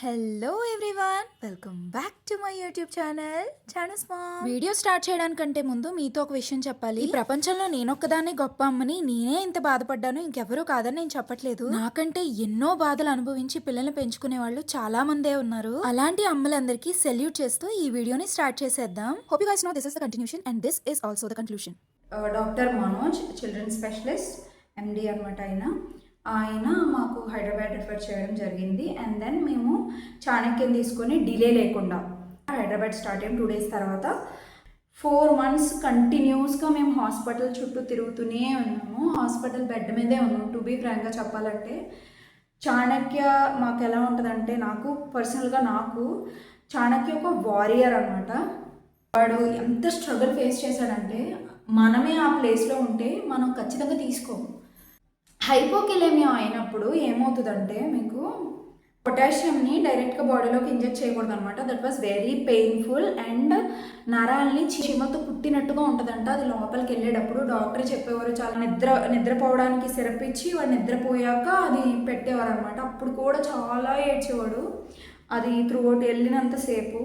Hello everyone welcome back to my YouTube channel channel video start చేయడానికంటే ముందు మీతో ఒక విషయం చెప్పాలి. ఈ ప్రపంచంలో నేనొక్కదాన్ని గొప్ప అమ్మని నేనే ఇంత బాధపడ్డాను ఇంకెవరూ కాదని నేను చెప్పట్లేదు. నాకంటే ఎన్నో బాధలు అనుభవించి పిల్లల్ని పెంచుకునే వాళ్ళు చాలా మందే ఉన్నారు. అలాంటి అమ్మలందరికీ సెల్యూట్ చేస్తూ ఈ వీడియోని స్టార్ట్ చేసేద్దాం. Hope you guys know this is the continuation and this is also the conclusion doctor Manoj children specialist MD అనమాట ఆయన. ఆయన మాకు హైదరాబాద్ రిఫర్ చేయడం జరిగింది. అండ్ దెన్ మేము చాణక్యం తీసుకొని డిలే లేకుండా హైదరాబాద్ స్టార్ట్ అయిన టూ డేస్ తర్వాత. ఫోర్ మంత్స్ కంటిన్యూస్గా మేము హాస్పిటల్ చుట్టూ తిరుగుతూనే ఉన్నాము. హాస్పిటల్ బెడ్ మీదే ఉన్నాము. టు బీ ఫ్రాంక్గా చెప్పాలంటే చాణక్య మాకు ఎలా ఉంటుందంటే నాకు పర్సనల్గా నాకు చాణక్య ఒక వారియర్ అనమాట వాడు ఎంత స్ట్రగుల్ ఫేస్ చేశాడంటే మనమే ఆ ప్లేస్లో ఉంటే మనం ఖచ్చితంగా తీసుకోము. హైపోకెలేమియా అయినప్పుడు ఏమవుతుందంటే మీకు పొటాషియంని డైరెక్ట్గా బాడీలోకి ఇంజెక్ట్ చేయకూడదు అనమాట that was very painful and నరాల్ని చీమతో కుట్టినట్టుగా ఉంటుందంట. అది లోపలికి వెళ్ళేటప్పుడు డాక్టర్ చెప్పేవారు చాలా నిద్ర నిద్రపోవడానికి సిరప్ ఇచ్చి వాడు నిద్రపోయాక అది పెట్టేవారు అనమాట అప్పుడు కూడా చాలా ఏడ్చేవాడు. అది త్రూ వెళ్ళినంత వెళ్ళినంతసేపు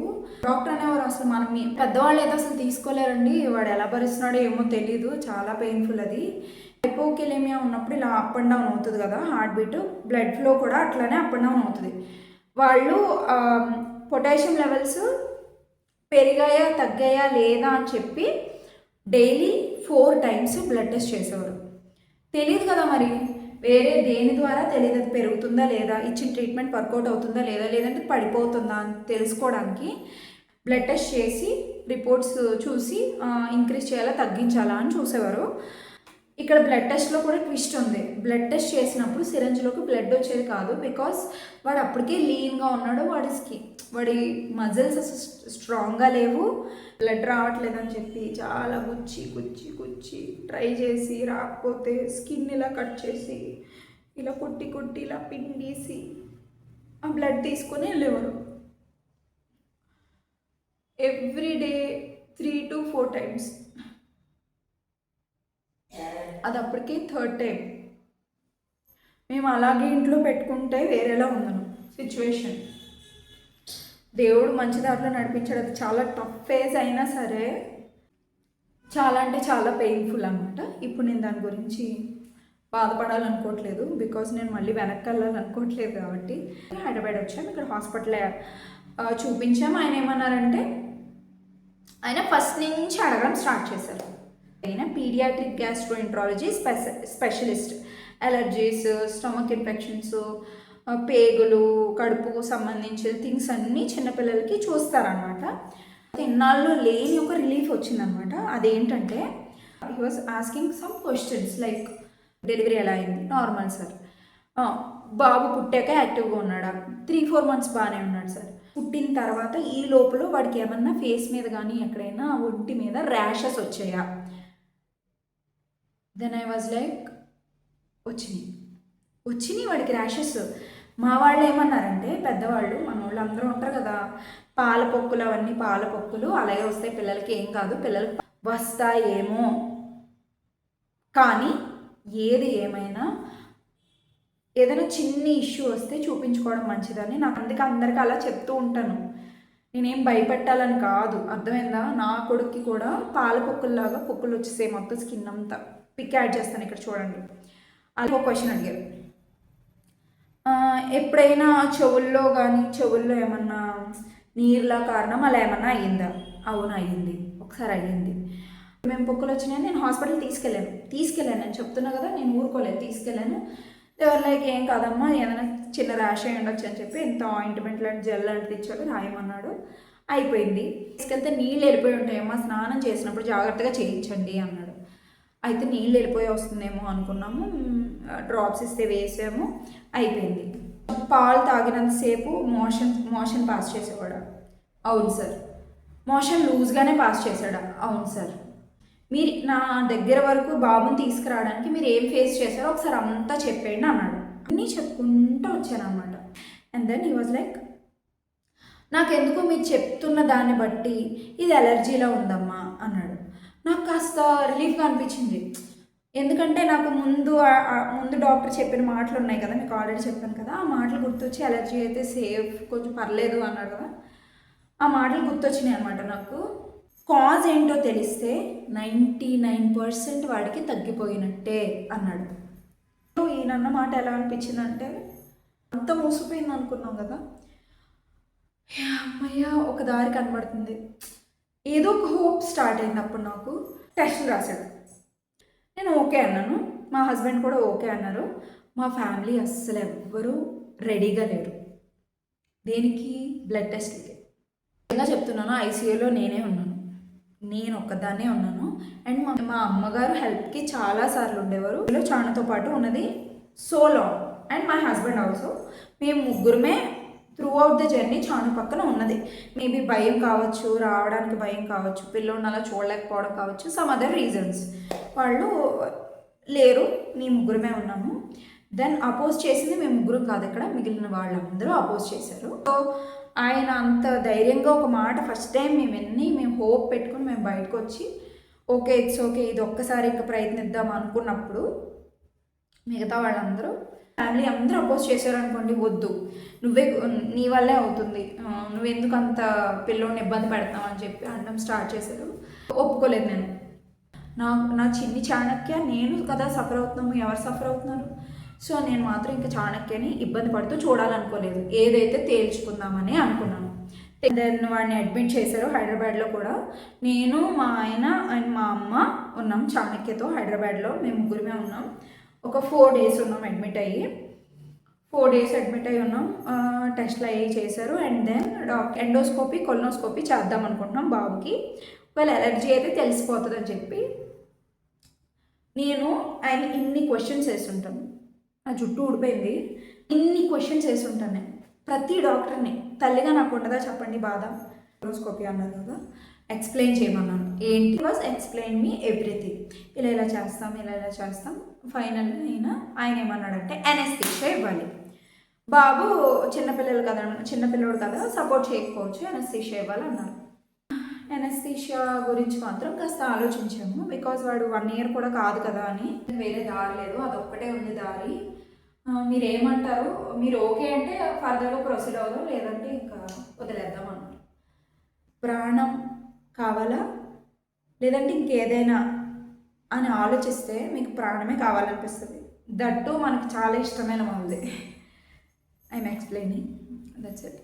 డాక్టర్ అనేవారు అసలు మనం పెద్దవాళ్ళు అయితే అసలు తీసుకోలేరండి. వాడు ఎలా భరిస్తున్నాడో ఏమో తెలీదు. చాలా పెయిన్ఫుల్ అది. హైపోకెలేమియా ఉన్నప్పుడు ఇలా అప్ అండ్ డౌన్ అవుతుంది కదా హార్ట్ బీట్ బ్లడ్ ఫ్లో కూడా అట్లానే అప్ అండ్ డౌన్ అవుతుంది. వాళ్ళు పొటాషియం లెవెల్స్ పెరిగాయా తగ్గాయా లేదా అని చెప్పి daily four times blood test చేసేవారు. తెలియదు కదా మరి వేరే దేని ద్వారా తెలియదు అది పెరుగుతుందా లేదా ఇచ్చిన ట్రీట్మెంట్ వర్కౌట్ అవుతుందా లేదా లేదంటే పడిపోతుందా అని తెలుసుకోవడానికి బ్లడ్ టెస్ట్ చేసి రిపోర్ట్స్ చూసి ఇంక్రీజ్ చేయాలా తగ్గించాలా అని చూసేవారు. ఇక్కడ బ్లడ్ టెస్ట్లో కూడా ట్విస్ట్ ఉంది. బ్లడ్ టెస్ట్ చేసినప్పుడు సిరంజ్లోకి బ్లడ్ వచ్చేది కాదు బికాస్ వాడు అప్పటికే లీన్గా ఉన్నాడు. వాడి స్కి వాడి మజిల్స్ అసలు స్ట్రాంగ్గా లేవు. బ్లడ్ రావట్లేదని చెప్పి చాలా గుచ్చి గుచ్చి గుచ్చి ట్రై చేసి రాకపోతే స్కిన్ ఇలా కట్ చేసి ఇలా కొట్టి కొట్టి ఇలా పిండేసి ఆ బ్లడ్ తీసుకొని వెళ్ళేవారు. Every day three to four times అది అప్పటికి థర్డ్ టైం. మేము అలాగే ఇంట్లో పెట్టుకుంటే వేరేలా ఉందను సిచ్యువేషన్ దేవుడు మంచి దారిలో నడిపించాడు. అది చాలా టఫ్ ఫేజ్ అయినా సరే చాలా అంటే చాలా పెయిన్ఫుల్ అనమాట ఇప్పుడు నేను దాని గురించి బాధపడాలనుకోవట్లేదు. బికాస్ నేను మళ్ళీ వెనక్కి వెళ్ళాలనుకోవట్లేదు కాబట్టి. హైదరాబాద్ వచ్చాము ఇక్కడ హాస్పిటల్ చూపించాము ఆయన ఏమన్నారంటే ఆయన ఫస్ట్ నుంచి అడగడం స్టార్ట్ చేశారు. ఆయన పీడియాట్రిక్ గ్యాస్ట్రోఇంట్రాలజీ స్పెష స్పెషలిస్ట్. అలర్జీస్ స్టమక్ ఇన్ఫెక్షన్స్ పేగులు కడుపుకు సంబంధించిన థింగ్స్ అన్నీ చిన్నపిల్లలకి చూస్తారనమాట ఇన్నాళ్ళు లేని ఒక రిలీఫ్ వచ్చిందనమాట అదేంటంటే he was asking some questions like delivery ఎలా అయింది? నార్మల్ సార్ బాబు పుట్టాక యాక్టివ్గా ఉన్నాడా? త్రీ ఫోర్ మంత్స్ బాగానే ఉన్నాడు సార్ పుట్టిన తర్వాత ఈ లోపల వాడికి ఏమన్నా ఫేస్ మీద కానీ ఎక్కడైనా ఒంటి మీద ర్యాషెస్ వచ్చాయా? దెన్ ఐ వాజ్ లైక్ వచ్చినాయి వచ్చినాయి వాడికి ర్యాషెస్ మా వాళ్ళు ఏమన్నారంటే పెద్దవాళ్ళు మన వాళ్ళు అందరూ ఉంటారు కదా పాల పొక్కులు అవన్నీ పాల పొక్కులు అలాగే వస్తాయి పిల్లలకి ఏం కాదు పిల్లలకి వస్తాయేమో కానీ ఏది ఏమైనా ఏదైనా చిన్న ఇష్యూ వస్తే చూపించుకోవడం మంచిదని నాకు అందుకే అందరికీ అలా చెప్తూ ఉంటాను. నేనేం భయపెట్టాలని కాదు. అర్థమైందా? నా కొడుక్కి కూడా పాల పొక్కుల్లాగా పొక్కులు వచ్చేసాయి మొత్తం స్కిన్ అంతా. పిక్ యాడ్ చేస్తాను ఇక్కడ చూడండి. అది ఒక క్వశ్చన్ అడిగారు. ఎప్పుడైనా చెవుల్లో కానీ చెవుల్లో ఏమన్నా నీరులా కారణం అలా ఏమన్నా అయ్యిందా? అవును అయ్యింది. ఒకసారి అయ్యింది. మేము పొక్కులు వచ్చినాయని నేను హాస్పిటల్ తీసుకెళ్ళాను. తీసుకెళ్ళాను నేను చెప్తున్నా కదా నేను ఊరుకోలేదు. తీసుకెళ్ళాను. ఎవరు లైక్ ఏం కాదమ్మా ఏదైనా చిన్న ర్యాష్ అయి ఉండొచ్చు అని చెప్పి ఎంత ఆయింట్మెంట్ లాంటి జెల్ లాంటిది ఇచ్చాడు రాయమన్నాడు. అయిపోయింది. తీసుకెళ్తే నీళ్ళు వెళ్ళిపోయి ఉంటాయమ్మా స్నానం చేసినప్పుడు జాగ్రత్తగా చేయించండి అన్నాడు. అయితే నీళ్ళు వెళ్ళిపోయి వస్తుందేమో అనుకున్నాము. డ్రాప్స్ ఇస్తే వేసాము. అయిపోయింది. పాలు తాగినంతసేపు మోషన్ మోషన్ పాస్ చేసేవాడు? అవును సార్. మోషన్ లూజ్గానే పాస్ చేశాడా? అవును సార్. మీరు నా దగ్గర వరకు బాబుని తీసుకురావడానికి మీరు ఏం ఫేస్ చేశారో ఒకసారి అంతా చెప్పేయండి అన్నాడు. అన్నీ చెప్పుకుంటూ వచ్చాను and then he was like నాకెందుకో మీరు చెప్తున్న దాన్ని బట్టి ఇది ఎలర్జీలా ఉందమ్మా అన్నాడు. నాకు కాస్త రిలీఫ్గా అనిపించింది. ఎందుకంటే నాకు ముందు ముందు డాక్టర్ చెప్పిన మాటలు ఉన్నాయి కదా మీకు ఆల్రెడీ చెప్పాను కదా ఆ మాటలు గుర్తొచ్చి అలర్జీ అయితే సేఫ్ కొంచెం పర్లేదు అన్నాడు కదా. ఆ మాటలు గుర్తొచ్చినాయి అనమాట నాకు. కాజ్ ఏంటో తెలిస్తే నైంటీ నైన్ పర్సెంట్ వాడికి తగ్గిపోయినట్టే అన్నాడు. ఈయనన్న మాట ఎలా అనిపించిందంటే అంత మోసపోయింది అనుకున్నాం కదా అమ్మయ్య ఒక దారి కనబడుతుంది. ఏదో ఒక హోప్ స్టార్ట్ అయింది అప్పుడు నాకు టెస్టులు రాశాడు నేను ఓకే అన్నాను. మా హస్బెండ్ కూడా ఓకే అన్నారు. మా ఫ్యామిలీ అస్సలు ఎవ్వరూ రెడీగా లేరు. దేనికి? బ్లడ్ టెస్ట్కి ఎలా చెప్తున్నాను ఐసీయూలో నేనే ఉన్నాను. నేను ఒక్కదాన్నే ఉన్నాను. అండ్ మా మా అమ్మగారు హెల్ప్కి చాలా సార్లు ఉండేవారు. ఇలా చాణతో పాటు ఉన్నది so long and my husband also. మేము ముగ్గురమే throughout the journey Chanu పక్కన ఉన్నది. మేబీ భయం కావచ్చు రావడానికి భయం కావచ్చు పిల్లోడిని అలా చూడలేకపోవడం కావచ్చు సమ్ అదర్ రీజన్స్ వాళ్ళు లేరు మేము ముగ్గురమే ఉన్నాము. దెన్ అపోజ్ చేసింది మేము ముగ్గురు కాదు ఇక్కడ మిగిలిన వాళ్ళందరూ అపోజ్ చేశారు. సో ఆయన అంత ధైర్యంగా ఒక మాట ఫస్ట్ టైం మేము ఎన్ని మేము హోప్ పెట్టుకుని మేము బయటకు వచ్చి ఓకే ఇట్స్ ఓకే ఇది ఒక్కసారి ఇంకా ప్రయత్నిద్దాం అనుకున్నప్పుడు మిగతా వాళ్ళందరూ ఫ్యామిలీ అందరూ అపోజ్ చేశారు అనుకోండి వద్దు. నువ్వే నీ వల్లే అవుతుంది. నువ్వెందుకు అంత పిల్లోని ఇబ్బంది పెడతావు అని చెప్పి అనడం స్టార్ట్ చేశారు. ఒప్పుకోలేదు నేను. నా నా చిన్ని చాణక్య నేను కదా సఫర్ అవుతున్నాము ఎవరు సఫర్ అవుతున్నారు? సో నేను మాత్రం ఇంకా చాణక్యని ఇబ్బంది పడుతూ చూడాలనుకోలేదు. ఏదైతే తేల్చుకుందామని అనుకున్నాను. దెన్ వాడిని అడ్మిట్ చేశారు హైదరాబాద్లో కూడా. నేను మా ఆయన అండ్ మా అమ్మ ఉన్నాం చాణక్యతో హైదరాబాద్లో. మేము ముగ్గురమే ఉన్నాం. ఒక ఫోర్ డేస్ ఉన్నాం అడ్మిట్ అయ్యి. ఫోర్ డేస్ అడ్మిట్ అయ్యి ఉన్నాం. టెస్ట్లు అయ్యి చేశారు. And then doc endoscopy colonoscopy చేద్దాం అనుకుంటున్నాం బాబుకి. ఒకవేళ ఎలర్జీ అయితే తెలిసిపోతుందని చెప్పి నేను ఆయన ఇన్ని క్వశ్చన్స్ వేస్తుంటాను. నా జుట్టు ఊడిపోయింది. ఇన్ని క్వశ్చన్స్ వేస్తుంటాను నేను. ప్రతి డాక్టర్ని తల్లిగా నాకు ఉండదా చెప్పండి బాధ? ఎండోస్కోపీ అన్నారు కదా. ఎక్స్ప్లెయిన్ చేయమన్నాను. ఏంటి? వాజ్ ఎక్స్ప్లెయిన్ మీ ఎవ్రీథింగ్ ఇలా ఇలా చేస్తాం ఇలా ఇలా చేస్తాం. ఫైనల్గా అయినా ఆయన ఏమన్నాడంటే ఎనెస్థీషియా ఇవ్వాలి బాబు చిన్నపిల్లలు కదా చిన్నపిల్లడు కదా సపోర్ట్ చేయకపోవచ్చు ఎనెస్థీషియా ఇవ్వాలి అన్నారు ఎనస్థీషియా గురించి మాత్రం కాస్త ఆలోచించాము బికాజ్ వాడు వన్ ఇయర్ కూడా కాదు కదా అని. వేరే దారి లేదు అదొక్కటే ఉంది దారి. మీరు ఏమంటారు మీరు ఓకే అంటే ఫర్దర్గా ప్రొసీడ్ అవుదాం లేదంటే ఇంకా వదిలేద్దాం అన్నారు ప్రాణం కావాలా? లేదంటే ఇంకేదైనా అని ఆలోచిస్తే మీకు ప్రాణమే కావాలనిపిస్తుంది. దట్టు మనకు చాలా ఇష్టమైన వాళ్ళది I'm explaining that's it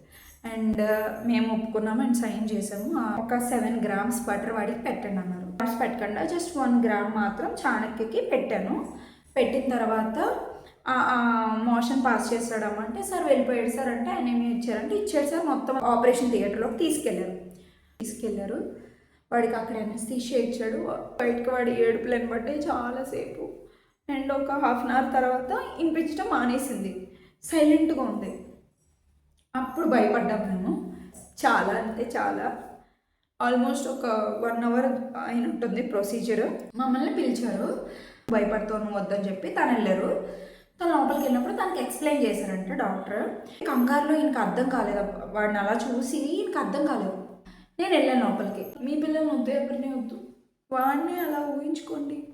and మేము ఒప్పుకున్నాము అండ్ సైన్ చేసాము. ఒక సెవెన్ గ్రామ్స్ బటర్ వాడికి పెట్టండి అన్నారు. గ్రామ్స్ పెట్టకుండా జస్ట్ వన్ గ్రామ్ మాత్రం చాణక్యకి పెట్టాను. పెట్టిన తర్వాత మోషన్ పాస్ చేస్తాడమ్మా అంటే సార్ వెళ్ళిపోయాడు సార్ అంటే ఆయన ఏమి ఇచ్చారంటే ఇచ్చాడు సార్ మొత్తం ఆపరేషన్ థియేటర్లోకి తీసుకెళ్ళారు. తీసుకెళ్ళారు. వాడికి అక్కడ ఎనస్తీషియా ఇచ్చాడు బయటకు వాడి ఏడుపులు బట్టి చాలాసేపు అండ్ ఒక హాఫ్ అన్ అవర్ తర్వాత వినిపించడం మానేసింది. సైలెంట్గా ఉంది. అప్పుడు భయపడ్డాం మేము. చాలా అంటే చాలా. ఆల్మోస్ట్ ఒక వన్ అవర్ అయిన ఉంటుంది ప్రొసీజర్. మమ్మల్ని పిలిచారు. భయపడుతాను వద్దని చెప్పి తను వెళ్ళారు. తను లోపలికి వెళ్ళినప్పుడు తనకి ఎక్స్ప్లెయిన్ చేశారంట డాక్టర్. కంగారులో ఈయనకి అర్థం కాలేదు. వాడిని అలా చూసి ఈయనకి అర్థం కాలేదు. నేను వెళ్ళాను లోపలికి. మీ పిల్లల్ని వద్దు ఎవరిని వద్దు. వాడిని అలా ఊహించుకోండి.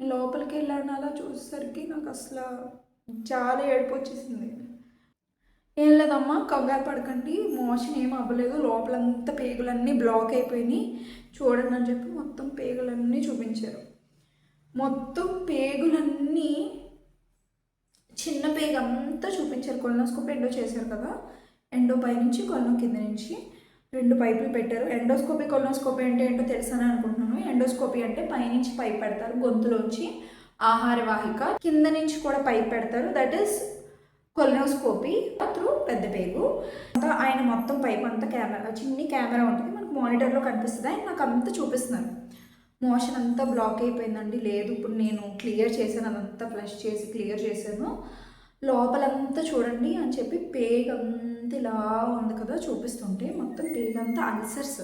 లోపలికి వెళ్ళాను అలా చూసేసరికి నాకు అసలు చాలా ఏడుపు వచ్చేసింది. ఏం లేదమ్మా కంగారు పడకండి. మోషన్ ఏం అవ్వలేదు. లోపలంతా పేగులన్నీ బ్లాక్ అయిపోయినాయి. చూడండి అని చెప్పి మొత్తం పేగులన్నీ చూపించారు. మొత్తం పేగులన్నీ చిన్న పేగ అంతా చూపించారు. కొలనోస్కోప్ ఎండో చేశారు కదా. ఎండో పైనుంచి కొలనో కింద నుంచి. రెండు పైపులు పెట్టారు. ఎండోస్కోపీ కొలోస్కోపీ అంటే ఏంటో తెలుసని అనుకుంటున్నాను. ఎండోస్కోపీ అంటే పైనుంచి పైప్ పెడతారు. గొంతులోంచి ఆహార వాహిక కింద నుంచి కూడా పైప్ పెడతారు. దట్ ఈస్ కొలనోస్కోపీ త్రూ పెద్ద పేగు. అంతా ఆయన మొత్తం పైప్ అంతా కెమెరా చిన్ని కెమెరా ఉంటుంది. మనకు మానిటర్లో కనిపిస్తుంది. ఆయన నాకు అంతా చూపిస్తున్నారు. మోషన్ అంతా బ్లాక్ అయిపోయిందండి. లేదు ఇప్పుడు నేను క్లియర్ చేశాను. అదంతా ఫ్లష్ చేసి క్లియర్ చేశాను. లోపలంతా చూడండి అని చెప్పి పేగ్ అంతా ఇలా ఉంది కదా చూపిస్తుంటే మొత్తం పేలంతా అల్సర్స్.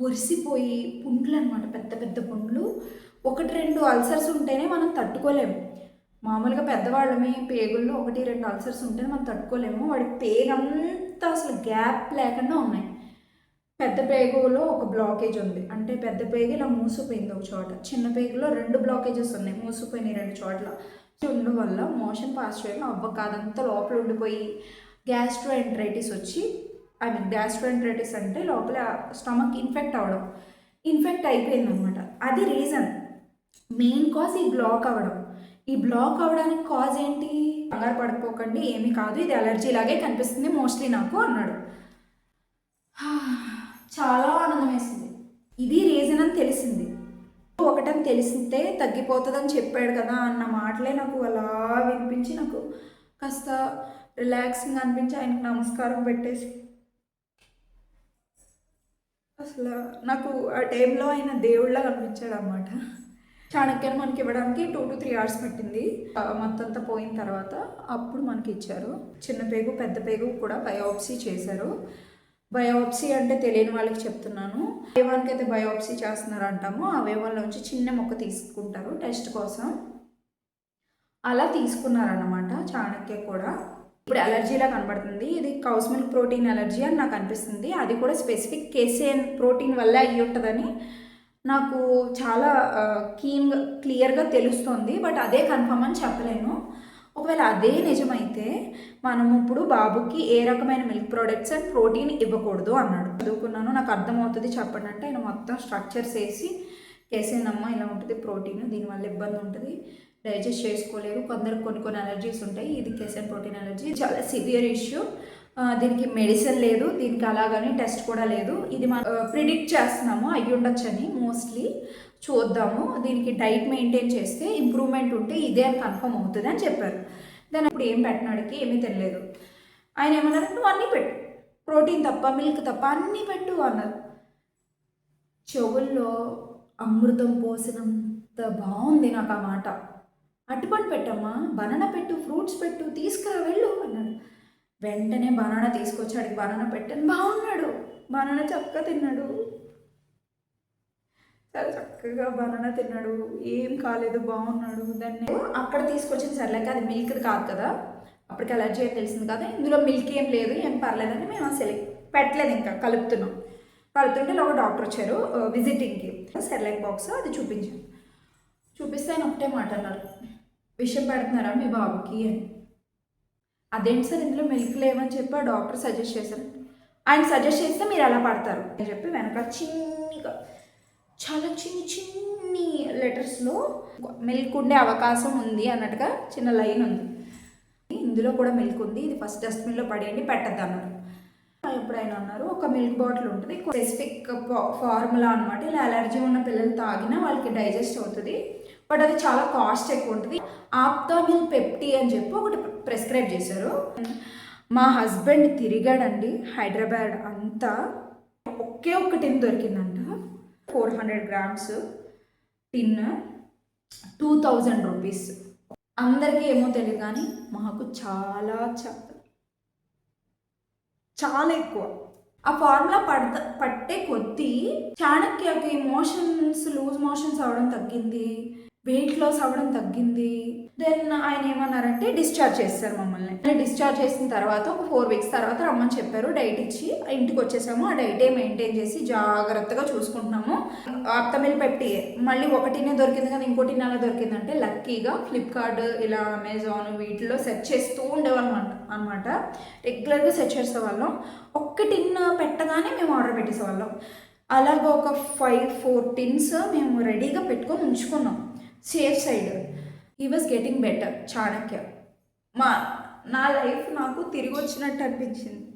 ఒరిసిపోయి పుండ్లు అనమాట పెద్ద పెద్ద పుండ్లు. ఒకటి రెండు అల్సర్స్ ఉంటేనే మనం తట్టుకోలేము. మామూలుగా పెద్దవాళ్ళమే పేగుల్లో ఒకటి రెండు అల్సర్స్ ఉంటేనే మనం తట్టుకోలేము. వాడి పేగంతా అసలు గ్యాప్ లేకుండా ఉన్నాయి. పెద్ద పేగులో ఒక బ్లాకేజ్ ఉంది. అంటే పెద్ద పేగు ఇలా మూసిపోయింది ఒక చోట. చిన్న పేగులో రెండు బ్లాకేజెస్ ఉన్నాయి. మూసిపోయినాయి రెండు చోట్ల. ఉండడం వల్ల మోషన్ పాస్ చేయడం అవ్వక అదంతా లోపల ఉండిపోయి గ్యాస్ట్రోఎంట్రైటిస్ వచ్చి ఐ మీన్ గ్యాస్ట్రోఎంట్రైటిస్ అంటే లోపల స్టమక్ ఇన్ఫెక్ట్ అవ్వడం ఇన్ఫెక్ట్ అయిపోయిందనమాట అది రీజన్. మెయిన్ కాజ్ ఈ బ్లాక్ అవ్వడం ఈ బ్లాక్ అవ్వడానికి కాజ్ ఏంటి? కంగారు పడిపోకండి ఏమీ కాదు. ఇది అలర్జీ లాగే కనిపిస్తుంది మోస్ట్లీ నాకు అన్నాడు. చాలా ఆనందం వేసింది. ఇది రీజన్ అని తెలిసింది. ఒకటని తెలిసితే తగ్గిపోతుందని చెప్పాడు కదా అన్న మాటలే నాకు అలా వినిపించి నాకు కాస్త రిలాక్సింగ్ అనిపించి ఆయనకు నమస్కారం పెట్టేసి. అసలు నాకు ఆ టైంలో ఆయన దేవుళ్ళ కనిపించాడు అనమాట చాణక్యను మనకి ఇవ్వడానికి టూ టు త్రీ అవర్స్ పట్టింది. మొత్తంతా మొత్తం అంతా పోయిన తర్వాత అప్పుడు మనకి ఇచ్చారు. చిన్న పేగు పెద్ద పేగు కూడా బయోప్సీ చేశారు. బయోప్సీ అంటే తెలియని వాళ్ళకి చెప్తున్నాను. అవయవానికి అయితే బయోప్సీ చేస్తున్నారు అంటాము అవయవాల నుంచి చిన్న మొక్క తీసుకుంటారు టెస్ట్ కోసం. అలా తీసుకున్నారన్నమాట చాణక్య కూడా. ఇప్పుడు అలర్జీలా కనబడుతుంది. ఇది కౌస్ మిల్క్ ప్రోటీన్ అలర్జీ అని నాకు అనిపిస్తుంది. అది కూడా స్పెసిఫిక్ కేసియన్ ప్రోటీన్ వల్ల అయ్యి ఉంటుందని నాకు చాలా కీన్గా క్లియర్గా తెలుస్తుంది. బట్ అదే కన్ఫర్మ్ అని చెప్పలేను. ఒకవేళ అదే నిజమైతే మనం ఇప్పుడు బాబుకి ఏ రకమైన మిల్క్ ప్రోడక్ట్స్ అండ్ ప్రోటీన్ ఇవ్వకూడదు అన్నాడు. చదువుకున్నాను నాకు అర్థమవుతుంది చెప్పండి అంటే ఆయన మొత్తం స్ట్రక్చర్స్ వేసి కేసేనమ్మ ఇలా ఉంటుంది ప్రోటీన్ దీనివల్ల ఇబ్బంది ఉంటుంది. డైజెస్ట్ చేసుకోలేరు. కొందరు కొన్ని కొన్ని అలర్జీస్ ఉంటాయి. ఇది కేసన్ ప్రోటీన్ అలర్జీ. చాలా సివియర్ ఇష్యూ. దీనికి మెడిసిన్ లేదు. దీనికి అలాగని టెస్ట్ కూడా లేదు. ఇది మనం ప్రిడిక్ట్ చేస్తున్నాము. అయ్యి ఉండొచ్చని మోస్ట్లీ చూద్దాము. దీనికి డైట్ మెయింటైన్ చేస్తే ఇంప్రూవ్మెంట్ ఉంటే ఇదే అని కన్ఫర్మ్ అవుతుంది అని చెప్పారు. దాని అప్పుడు ఏం పెట్టినాడికి ఏమీ తెలియలేదు. ఆయన ఏమన్నారు? నువ్వు అన్నీ పెట్టు. ప్రోటీన్ తప్ప మిల్క్ తప్ప అన్నీ పెట్టు అన్నారు. చెవుల్లో అమృతం పోసినంత బాగుంది నాకు ఆ మాట. అటుపని పెట్టమ్మా బనానా పెట్టు ఫ్రూట్స్ పెట్టు తీసుకురా వెళ్ళు అన్నాడు. వెంటనే బనానా తీసుకొచ్చాడు. బనానా పెట్టాను బాగున్నాడు. బనానా చక్కగా తిన్నాడు. చాలా చక్కగా బనానా తిన్నాడు. ఏం కాలేదు బాగున్నాడు. దాన్ని అక్కడ తీసుకొచ్చిన సర్లేక అది మిల్క్ కాదు కదా. అప్పటికి అలర్జీ అని తెలిసింది కదా. ఇందులో మిల్క్ ఏం లేదు ఏం పర్లేదని మేము అసలు పెట్టలేదు ఇంకా కలుపుతున్నాం. కలుపుతుంటే ఒక డాక్టర్ వచ్చారు విజిటింగ్కి సెర్లాక్ బాక్స్ అది చూపించాను చూపిస్తే ఆయన ఒకటే మాట అన్నారు. విషయం పెడుతున్నారా మీ బాబుకి అని. అదేంటి సార్ ఇందులో మిల్క్ లేవని చెప్పి ఆ డాక్టర్ సజెస్ట్ చేశారు. ఆయన సజెస్ట్ చేస్తే మీరు ఎలా పడతారు అని చెప్పి వెనక చిన్నగా చాలా చిన్ని చిన్ని లెటర్స్లో మిల్క్ ఉండే అవకాశం ఉంది అన్నట్టుగా చిన్న లైన్ ఉంది. ఇందులో కూడా మిల్క్ ఉంది ఇది ఫస్ట్ డస్ట్బిన్లో పడేయండి పెట్టద్దు అన్నారు. ఎప్పుడైనా అన్నారు ఒక మిల్క్ బాటిల్ ఉంటుంది స్పెసిఫిక్ ఫార్ములా అనమాట ఇలా అలర్జీ ఉన్న పిల్లలు తాగినా వాళ్ళకి డైజెస్ట్ అవుతుంది బట్ అది చాలా కాస్ట్ ఎక్కువ ఉంటుంది. ఆప్తామిల్ పెప్టీ అని చెప్పి ఒకటి ప్రిస్క్రైబ్ చేశారు. మా హస్బెండ్ తిరిగాడండి హైదరాబాద్ అంతా. ఒకే ఒక్క tin దొరికిందంట. Four hundred grams tin two thousand rupees. అందరికీ ఏమో తెలియదు కానీ మాకు చాలా చ చాలా ఎక్కువ. ఆ ఫార్ములా పడత పట్టే కొద్దీ చాణక్యకి మోషన్స్ లూజ్ మోషన్స్ అవ్వడం తగ్గింది. వెయిట్ లాస్ అవ్వడం తగ్గింది. దెన్ ఆయన ఏమన్నారంటే డిశ్చార్జ్ చేస్తారు మమ్మల్ని. డిశ్చార్జ్ చేసిన తర్వాత ఒక ఫోర్ వీక్స్ తర్వాత రమ్మని చెప్పారు. డైట్ ఇచ్చి ఇంటికి వచ్చేసాము. ఆ డైటే మెయింటైన్ చేసి జాగ్రత్తగా చూసుకుంటున్నాము. అత్తమిల్ పెట్టి మళ్ళీ ఒకటినే దొరికింది కదా ఇంకోటి నెల దొరికిందంటే లక్కీగా ఫ్లిప్కార్ట్ ఇలా అమెజాన్ వీటిలో సెర్చ్ చేస్తూ ఉండేవాళ్ళం అనమాట రెగ్యులర్గా సెర్చ్ చేసేవాళ్ళం. ఒక్కటిన్న పెట్టగానే మేము ఆర్డర్ పెట్టేసేవాళ్ళం. అలాగ ఒక ఫైవ్ ఫోర్ టిన్స్ మేము రెడీగా పెట్టుకొని ఉంచుకున్నాం. సేఫ్ సైడ్ ఈ వాజ్ గెటింగ్ బెటర్ చాణక్య మా నా లైఫ్ నాకు తిరిగి వచ్చినట్టు అనిపించింది.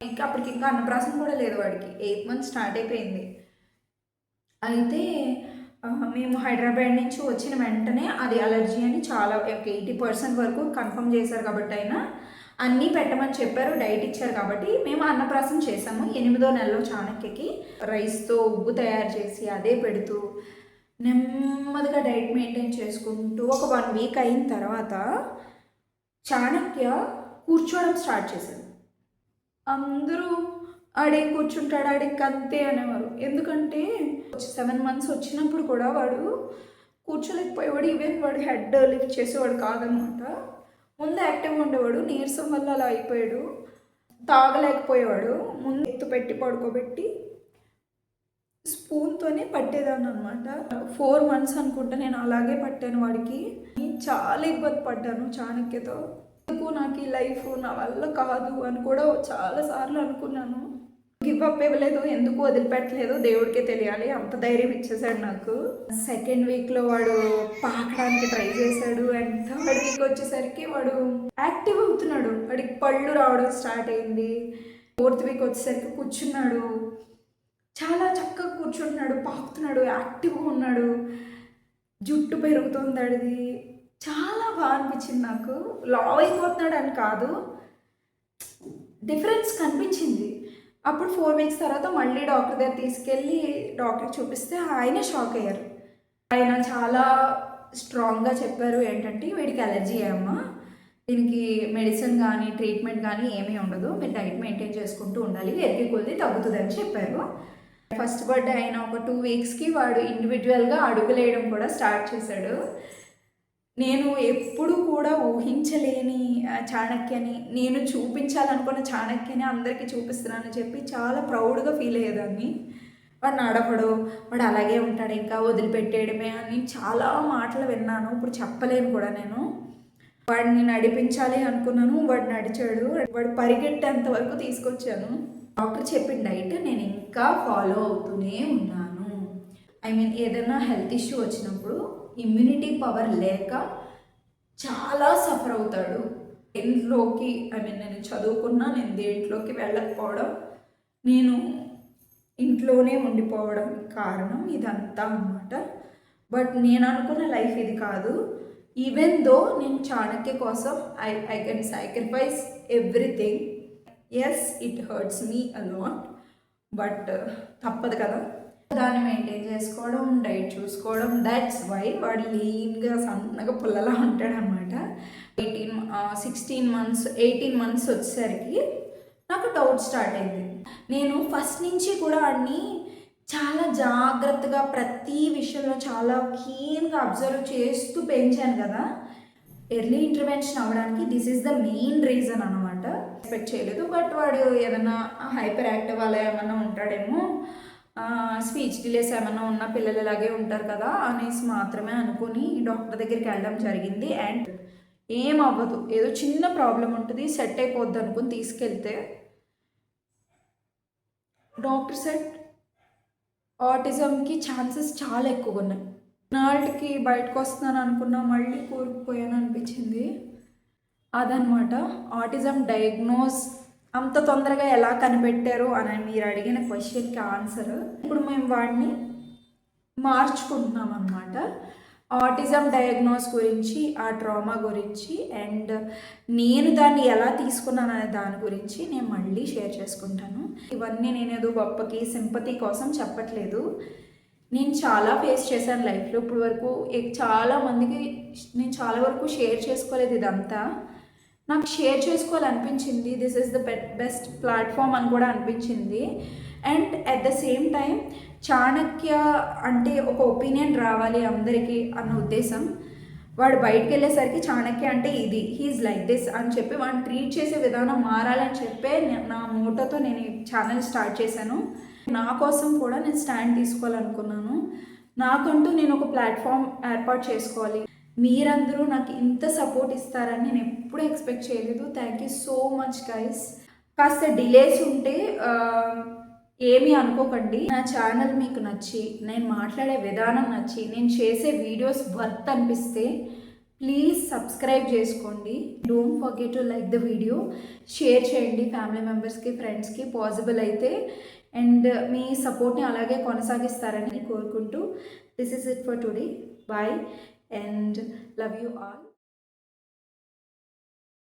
ఇంకా అప్పటికి ఇంకా అన్నప్రాసం కూడా లేదు వాడికి. ఎయిత్ మంత్ స్టార్ట్ అయిపోయింది. అయితే మేము హైదరాబాద్ నుంచి వచ్చిన వెంటనే అది అలర్జీ అని చాలా ఒక ఎయిటీ పర్సెంట్ వరకు కన్ఫర్మ్ చేశారు కాబట్టి అయినా అన్నీ పెట్టమని చెప్పారు డైట్ ఇచ్చారు కాబట్టి మేము అన్నప్రాసం చేసాము ఎనిమిదో నెలలో చాణక్యకి రైస్తో ఉగ్గు తయారు చేసి అదే పెడుతూ నెమ్మదిగా డైట్ మెయింటైన్ చేసుకుంటూ ఒక వన్ వీక్ అయిన తర్వాత చాణక్య కూర్చోవడం స్టార్ట్ చేశాడు. అందరూ ఆడేం కూర్చుంటాడు? ఆడికి అంతే అనేవారు. ఎందుకంటే సెవెన్ మంత్స్ వచ్చినప్పుడు కూడా వాడు కూర్చోలేకపోయేవాడు. ఈవెన్ వాడు హెడ్ లిఫ్ట్ చేసేవాడు కాదనమాట. ముందు యాక్టివ్గా ఉండేవాడు. నీరసం వల్ల అలా అయిపోయాడు. తాగలేకపోయేవాడు. ముందు ఎత్తు పెట్టి పడుకోబెట్టి స్పూన్తోనే పట్టేదాన్ని అనమాట ఫోర్ మంత్స్ అనుకుంటా నేను అలాగే పట్టాను వాడికి. చాలా ఇబ్బంది పడ్డాను చాణక్యతో. ఎందుకు నాకు ఈ లైఫ్ నా వల్ల కాదు అని కూడా చాలా సార్లు అనుకున్నాను. గివ్ అప్ ఇవ్వలేదు ఎందుకు వదిలిపెట్టలేదు దేవుడికే తెలియాలి అంత ధైర్యం ఇచ్చేసాడు నాకు. సెకండ్ వీక్లో వాడు పాకడానికి ట్రై చేశాడు అండ్ థర్డ్ వీక్ వచ్చేసరికి వాడు యాక్టివ్ అవుతున్నాడు. వాడికి పళ్ళు రావడం స్టార్ట్ అయింది. ఫోర్త్ వీక్ వచ్చేసరికి కూర్చున్నాడు. చాలా చక్కగా కూర్చుంటున్నాడు పాకుతున్నాడు యాక్టివ్గా ఉన్నాడు. జుట్టు పెరుగుతుంది అడిది చాలా బాగా అనిపించింది నాకు. లావ్ అయిపోతున్నాడు అని కాదు. డిఫరెన్స్ కనిపించింది. అప్పుడు ఫోర్ వీక్స్ తర్వాత మళ్ళీ డాక్టర్ దగ్గర తీసుకెళ్ళి డాక్టర్ చూపిస్తే ఆయనే షాక్ అయ్యారు. ఆయన చాలా స్ట్రాంగ్గా చెప్పారు ఏంటంటే వీడికి అలర్జీ అమ్మా? దీనికి మెడిసిన్ కానీ ట్రీట్మెంట్ కానీ ఏమీ ఉండదు. మీరు డైట్ మెయింటైన్ చేసుకుంటూ ఉండాలి. ఎరిగి కొద్ది తగ్గుతుందని చెప్పారు. ఫస్ట్ బర్త్డే అయిన ఒక టూ వీక్స్కి వాడు ఇండివిజువల్గా అడుగులేయడం కూడా స్టార్ట్ చేశాడు. నేను ఎప్పుడు కూడా ఊహించలేని చాణక్యని నేను చూపించాలనుకున్న చాణక్యని అందరికీ చూపిస్తున్నానని చెప్పి చాలా ప్రౌడ్గా ఫీల్ అయ్యేదాన్ని. వాడు నడపడు వాడు అలాగే ఉంటాడు ఇంకా వదిలిపెట్టేయడమే అని చాలా మాటలు విన్నాను. ఇప్పుడు చెప్పలేను కూడా నేను. వాడిని నడిపించాలి అనుకున్నాను వాడు నడిచాడు వాడు పరిగెట్టేంత వరకు తీసుకొచ్చాను. డాక్టర్ చెప్పిన డైట్ నేను ఇంకా ఫాలో అవుతూనే ఉన్నాను. ఐ మీన్ ఏదైనా హెల్త్ ఇష్యూ వచ్చినప్పుడు ఇమ్యూనిటీ పవర్ లేక చాలా సఫర్ అవుతాడు. దేంట్లోకి ఐ మీన్ నేను చదువుకున్నా నేను దేంట్లోకి వెళ్ళకపోవడం నేను ఇంట్లోనే ఉండిపోవడం కారణం ఇదంతా అనమాట బట్ నేను అనుకున్న లైఫ్ ఇది కాదు. ఈవెన్ దో నేను చాణక్య కోసం I I can sacrifice everything as it hurts me a lot but తప్పదు కదా. దాన్ని మెయింటైన్ చేసుకోవడం డైట్ చూసుకోవడం దట్స్ వై వాడు లీన్గా సన్నగా పుల్లలా ఉంటాడనమాట eighteen sixteen months eighteen months వచ్చేసరికి నాకు డౌట్ స్టార్ట్ అయింది. నేను ఫస్ట్ నుంచి కూడా వాడిని చాలా జాగ్రత్తగా ప్రతి విషయంలో చాలా కీన్గా అబ్జర్వ్ చేస్తూ పెంచాను కదా. ఎర్లీ ఇంటర్వెన్షన్ అవ్వడానికి this is the main reason అనమాట ఎక్స్పెక్ట్ చేయలేదు. బట్ వాడు ఏదైనా హైపర్ యాక్టివ్ అలా ఏమైనా ఉంటాడేమో స్పీచ్ డిలేస్ ఏమైనా ఉన్న పిల్లలు ఇలాగే ఉంటారు కదా అనేసి మాత్రమే అనుకుని డాక్టర్ దగ్గరికి వెళ్ళడం జరిగింది. అండ్ ఏం అవ్వదు. ఏదో చిన్న ప్రాబ్లం ఉంటుంది సెట్ అయిపోద్ది అనుకుని తీసుకెళ్తే డాక్టర్ సెట్ ఆటిజంకి ఛాన్సెస్ చాలా ఎక్కువగా ఉన్నాయి. నాటికి బయటకు వస్తున్నాను అనుకున్నా మళ్ళీ కూరుకుపోయాను అనిపించింది. అదనమాట ఆటిజం డయాగ్నోస్ అంత తొందరగా ఎలా కనిపెట్టారు అని మీరు అడిగిన క్వశ్చన్కి ఆన్సర్. ఇప్పుడు మేము వాడిని మార్చుకుంటున్నాం అనమాట ఆటిజం డయాగ్నోస్ గురించి ఆ ట్రామా గురించి అండ్ నేను దాన్ని ఎలా తీసుకున్నాను అనే దాని గురించి నేను మళ్ళీ షేర్ చేసుకుంటాను. ఇవన్నీ నేను ఏదో గొప్పకి సింపతి కోసం చెప్పట్లేదు. నేను చాలా ఫేస్ చేశాను లైఫ్లో ఇప్పుడు వరకు. చాలా మందికి నేను చాలా వరకు షేర్ చేసుకోలేదు ఇదంతా. నాకు share చేసుకోవాలనిపించింది. This is the best platform అని కూడా అనిపించింది. And at the same time Chanakya అంటే ఒక ఒపీనియన్ రావాలి అందరికీ అన్న ఉద్దేశం. వాడు బయటకు వెళ్ళేసరికి చాణక్య అంటే ఇది హీఈస్ లైక్ దిస్ అని చెప్పి వాడిని ట్రీట్ చేసే విధానం మారాలని చెప్పే నా మూటతో నేను ఛానల్ స్టార్ట్ చేశాను. నా కోసం కూడా నేను స్టాండ్ తీసుకోవాలనుకున్నాను. నాకంటూ నేను ఒక ప్లాట్ఫామ్ ఏర్పాటు చేసుకోవాలి. మీరందరూ నాకు ఇంత సపోర్ట్ ఇస్తారని నేను ఎప్పుడూ ఎక్స్పెక్ట్ చేయలేదు. Thank you so much guys కాస్త డిలేస్ ఉంటే ఏమీ అనుకోకండి. నా ఛానల్ మీకు నచ్చి నేను మాట్లాడే విధానం నచ్చి నేను చేసే వీడియోస్ వర్త్ అనిపిస్తే ప్లీజ్ సబ్స్క్రైబ్ చేసుకోండి. Don't forget to like the video share చేయండి ఫ్యామిలీ మెంబర్స్కి ఫ్రెండ్స్కి పాసిబుల్ అయితే. అండ్ మీ సపోర్ట్ని అలాగే కొనసాగిస్తారని కోరుకుంటూ this is it for today bye and love you all